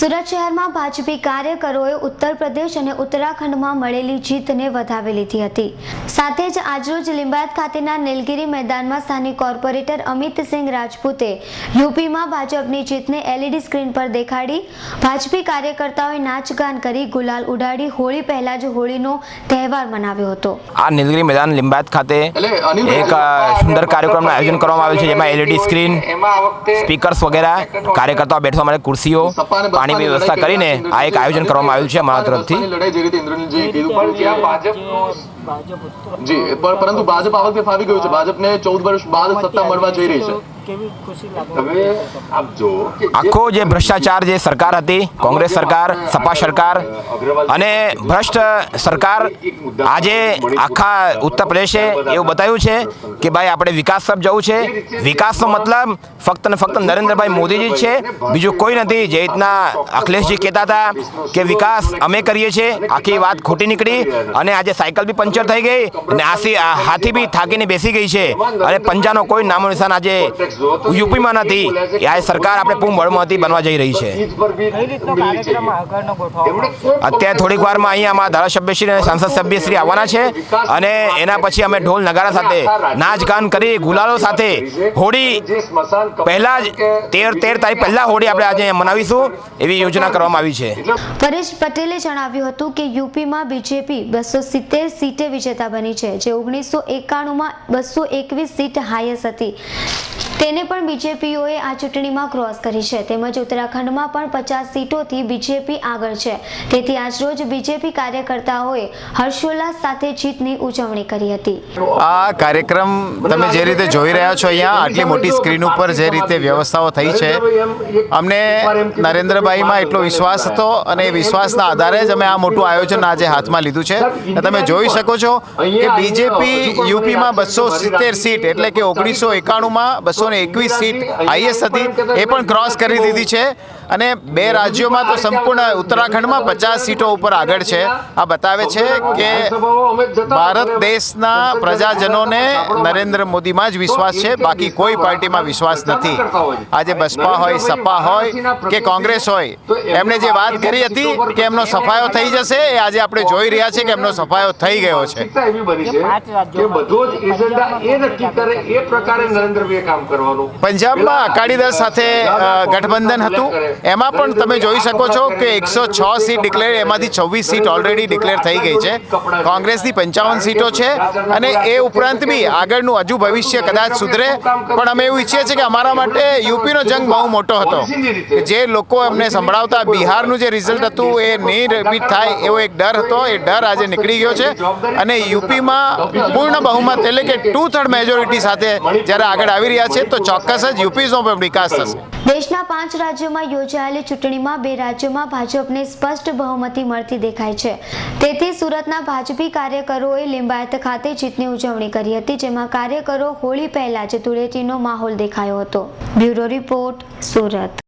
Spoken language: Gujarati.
સુરત શહેરમાં ભાજપી કાર્યકરોએ ઉત્તર પ્રદેશ અને ઉત્તરાખંડમાં મળેલી જીતને વધાવી લીધી હતી. સાથે જ આજરોજ લિંબાયત ખાતેના નીલગિરી મેદાનમાં સ્થાનિક કોર્પોરેટર અમિતસિંહ રાજપૂતે યુપીમાં ભાજપની જીતને એલઈડી સ્ક્રીન પર દેખાડી ભાજપી કાર્યકર્તાઓએ નાચગાન કરી ગુલાલ ઉડાડી હોળી પહેલા જ હોળીનો તહેવાર મનાવ્યો હતો. આ નીલગીરી મેદાન લિંબાયત ખાતે એક સુંદર કાર્યક્રમનું આયોજન કરવામાં આવ્યું છે જેમાં એલઈડી સ્ક્રીન સ્પીકર્સ વગેરે કાર્યકર્તાઓ બેઠવા માટે ખુરશીઓ પાણીની વ્યવસ્થા કરીને આ એક આયોજન કરવામાં આવ્યું છે અમારા તરફથી. લડાઈ જે રીતે ઇન્દ્રનીલજીએ કીધું. પણ ત્યાં ભાજપનું જી પરંતુ ભાજપ આ વખતે ફાવી ગયું છે. ભાજપને ચૌદ વર્ષ બાદ સત્તા મળવા જઈ રહી છે. આખો જે ભ્રષ્ટાચાર જે સરકાર હતી કોંગ્રેસ સરકાર સપા સરકાર અને ભ્રષ્ટ સરકાર આજે આખા ઉત્તર પ્રદેશે એવું બતાવ્યું છે કે ભાઈ આપણે વિકાસ તરફ જવું છે. વિકાસનો મતલબ ફક્ત ને ફક્ત નરેન્દ્રભાઈ મોદીજી જ છે. બીજું કોઈ નથી. જે રીતના અખિલેશજી કહેતા હતા કે વિકાસ અમે કરીએ છીએ. આખી વાત ખોટી નીકળી અને આજે સાયકલ બી પંચર થઈ ગઈ અને આસી આ હાથી બી થાકીને બેસી ગઈ છે. અને પંજાનો કોઈ નામો નિશાન આજે યુપીમાં નથી. એ આ સરકાર આપણે પૂંબળમાંથી બનવા જઈ રહી છે. અત્યારે થોડીક વારમાં અહીંયા અમારા ધારાસભ્યશ્રી અને સાંસદ સભ્યશ્રી આવવાના છે અને એના પછી અમે ઢોલ નગારા સાથે નાચ ગાન કરી ગુલાલો સાથે હોળી પહેલા જ તેર તેર તારીખ પહેલા હોળી આપણે આજે મનાવીશું એવી યોજના કરવામાં આવી છે. પરેશ પટેલે જણાવ્યું હતું કે યુપીમાં બીજેપી બસો સિત્તેર સીટે વિજેતા બની છે જે ઓગણીસો એકાણુંમાં બસો એકવીસ સીટ હાઈએસ્ટ હતી. તેને પણ બીજેપીઓએ આ ચૂંટણીમાં ક્રોસ કરી છે. તેમજ ઉત્તરાખંડમાં પણ પચાસ સીટોથી બીજેપી આગળ છે. તેથી આજરોજ બીજેપી કાર્યકર્તાઓએ હર્ષોલ્લાસ સાથે જીતની ઉજવણી કરી હતી. આ કાર્યક્રમ તમે જે રીતે જોઈ રહ્યા છો અહીંયા, આટલી મોટી સ્ક્રીન ઉપર જે રીતે વ્યવસ્થાઓ થઈ છે, અમને નરેન્દ્રભાઈમાં એટલો વિશ્વાસ હતો અને વિશ્વાસના આધારે જ અમે આ મોટું આયોજન આજે હાથમાં લીધું છે. તમે જોઈ શકો છો કે બીજેપી યુપીમાં બસો સિત્તેર સીટ એટલે કે ઓગણીસો એકાણુંમાં બસો એકવીસ સીટ આઈએસ હતી. એ પણ ક્રોસ કરી દીધી છે. અને બે રાજ્યોમાં તો સંપૂર્ણ ઉત્તરાખંડમાં પચાસ સીટો ઉપર આગળ છે. આ બતાવે છે કે ભારત દેશના પ્રજાજનોને નરેન્દ્ર મોદીમાં જ વિશ્વાસ છે. બાકી કોઈ પાર્ટીમાં વિશ્વાસ નથી. આજે બસપા હોય સપા હોય કે કોંગ્રેસ હોય એમણે જે વાત કરી હતી કે એમનો સફાયો થઈ જશે એ આજે આપણે જોઈ રહ્યા છીએ કે એમનો સફાયો થઈ ગયો છે. શિક્ષા એવી બની છે પાંચ રાજ્યોમાં કે બધો જ એજન્ડા એ નક્કી કરે એ પ્રકારે નરેન્દ્રભાઈએ કામ કરવાનું. પંજાબમાં અકાલી દળ સાથે ગઠબંધન હતું. એમાં પણ તમે જોઈ શકો છો કે એકસો છ સીટ ડિક્લેર એમાંથી છવ્વીસ સીટ ઓલરેડી ડિક્લેર થઈ ગઈ છે. કોંગ્રેસની પંચાવન સીટો છે અને એ ઉપરાંત બી આગળનું હજુ ભવિષ્ય કદાચ સુધરે. પણ અમે એવું ઈચ્છીએ છીએ કે અમારા માટે યુપીનો જંગ બહુ મોટો હતો. જે લોકો અમને સંભળાવતા બિહારનું જે રિઝલ્ટ હતું, એ નહીં રિપીટ થાય એવો એક ડર હતો. એ ડર આજે નીકળી ગયો છે. અને યુપીમાં પૂર્ણ બહુમત એટલે કે ટુ થર્ડ મેજોરિટી સાથે જ્યારે આગળ આવી રહ્યા છે, તો ચોક્કસ જ યુપીનો પણ વિકાસ થશે. દેશના પાંચ રાજ્યોમાં યોજાયેલી ચૂંટણીમાં બે રાજ્યોમાં ભાજપને સ્પષ્ટ બહુમતી મળતી દેખાય છે. તેથી સુરતના ભાજપી કાર્યકરોએ લિંબાયત ખાતે જીતની ઉજવણી કરી હતી, જેમાં કાર્યકરો હોળી પહેલા જ ધૂળેટીનો માહોલ દેખાયો હતો. Bureau report, Surat.